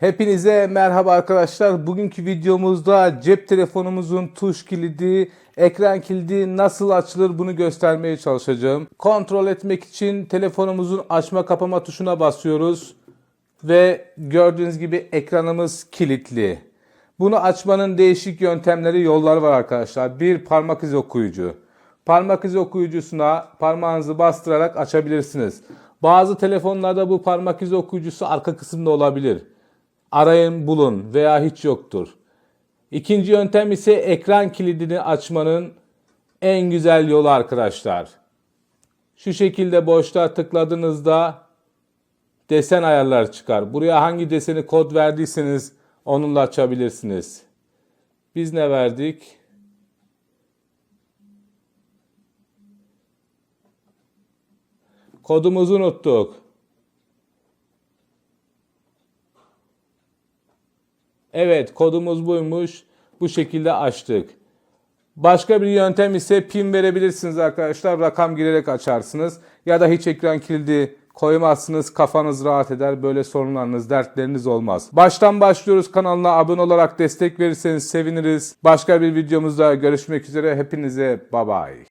Hepinize merhaba arkadaşlar. Bugünkü videomuzda cep telefonumuzun tuş kilidi, ekran kilidi nasıl açılır bunu göstermeye çalışacağım. Kontrol etmek için telefonumuzun açma kapama tuşuna basıyoruz ve gördüğünüz gibi ekranımız kilitli. Bunu açmanın değişik yöntemleri, yolları var arkadaşlar. Bir parmak izi okuyucu. Parmak izi okuyucusuna parmağınızı bastırarak açabilirsiniz. Bazı telefonlarda bu parmak izi okuyucusu arka kısımda olabilir. Arayın bulun veya hiç yoktur. İkinci yöntem ise ekran kilidini açmanın en güzel yolu arkadaşlar. Şu şekilde boşluğa tıkladığınızda desen ayarlar çıkar. Buraya hangi deseni kod verdiyseniz onunla açabilirsiniz. Biz ne verdik? Kodumuzu unuttuk. Evet kodumuz buymuş. Bu şekilde açtık. Başka bir yöntem ise pin verebilirsiniz arkadaşlar. Rakam girerek açarsınız. Ya da hiç ekran kilidi koymazsınız. Kafanız rahat eder. Böyle sorunlarınız, dertleriniz olmaz. Baştan başlıyoruz. Kanalına abone olarak destek verirseniz seviniriz. Başka bir videomuzda görüşmek üzere. Hepinize bye bye.